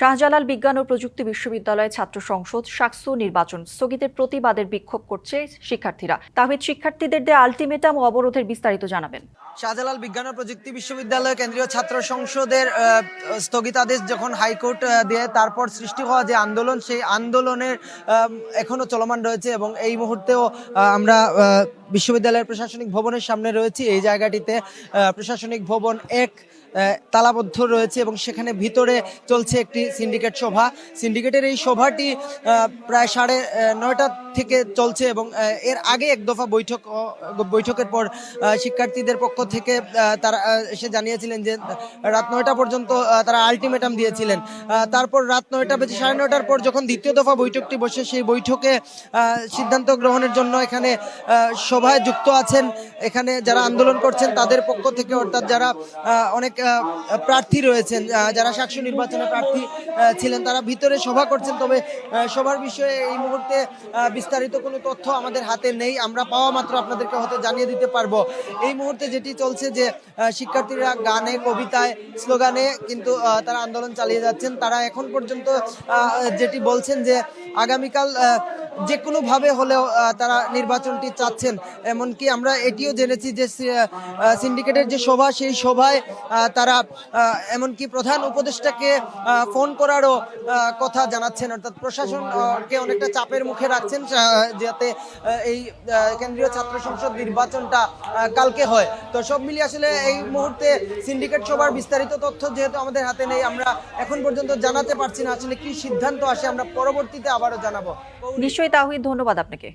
শাহজালাল বিজ্ঞান ও প্রযুক্তি বিশ্ববিদ্যালয়ের ছাত্র সংসদ সাকসু নির্বাচন স্থগিতের প্রতিবাদের বিক্ষোভ করছে শিক্ষার্থীরা। তাহিদ শিক্ষার্থীদের দেয়া আলটিমেটাম ও অবরোধের বিস্তারিত জানাবেন। শাহজালাল বিজ্ঞান ও প্রযুক্তি বিশ্ববিদ্যালয় কেন্দ্রীয় ছাত্র সংসদের স্থগিতাদেশ যখন হাইকোর্ট দিয়ে তারপর সৃষ্টি হওয়া যে আন্দোলন সেই আন্দোলনের আম, এখনও চলমান রয়েছে এবং এই মুহূর্তেও আমরা বিশ্ববিদ্যালয়ের প্রশাসনিক ভবনের সামনে রয়েছি। এই জায়গাটিতে প্রশাসনিক ভবন এক তালাবদ্ধ রয়েছে এবং সেখানে ভিতরে চলছে একটি সিন্ডিকেট সভা। সিন্ডিকেটের এই সভাটি প্রায় সাড়ে নয়টা থেকে চলছে এবং এর আগে এক দফা বৈঠক বৈঠকের পর শিক্ষার্থীদের পক্ষ থেকে তারা এসে জানিয়েছিলেন যে, রাত নয়টা পর্যন্ত তারা আলটিমেটাম দিয়েছিলেন। তারপর রাত নয়টা বেজে সাড়ে নয়টার পর যখন দ্বিতীয় দফা বৈঠকটি বসে, সেই বৈঠকে সিদ্ধান্ত গ্রহণের জন্য এখানে সভায় যুক্ত আছেন। এখানে যারা আন্দোলন করছেন, তাদের পক্ষ থেকে অর্থাৎ যারা অনেক প্রার্থী রয়েছেন যারা সাকসু নির্বাচনে প্রার্থী ছিলেন, তারা ভিতরে সভা করছেন। তবে সবার বিষয়ে এই মুহূর্তে বিস্তারিত কোনো তথ্য আমাদের হাতে নেই। আমরা পাওয়া মাত্র আপনাদেরকে হয়তো জানিয়ে দিতে পারব। এই মুহূর্তে যেটি চলছে যে শিক্ষার্থীরা গানে, কবিতায়, স্লোগানে কিন্তু তারা আন্দোলন চালিয়ে যাচ্ছেন। তারা এখন পর্যন্ত যেটি বলছেন যে, আগামীকাল যে কোনোভাবে হলেও তারা নির্বাচনটি চাচ্ছেন। এমনকি আমরা এটিও জেনেছি যে সিন্ডিকেটের যে সভা, সেই সভায় তারা এমনকি প্রধান উপদেষ্টাকে ফোন করারও কথা জানাচ্ছেন। অর্থাৎ প্রশাসনকে অনেকটা চাপের মুখে রাখছেন। যাতে এই কেন্দ্রীয় ছাত্র সংসদ নির্বাচনটা কালকে হয়। তো সব মিলিয়ে আসলে এই মুহূর্তে সিন্ডিকেট সভার বিস্তারিত তথ্য যেহেতু আমাদের হাতে নেই, আমরা এখন পর্যন্ত জানাতে পারছি না। আসলে কি সিদ্ধান্ত আসে, আমরা পরবর্তীতে আবারও জানাব। নিশ্চয়ই তাহিদ ধন্যবাদ আপনাকে।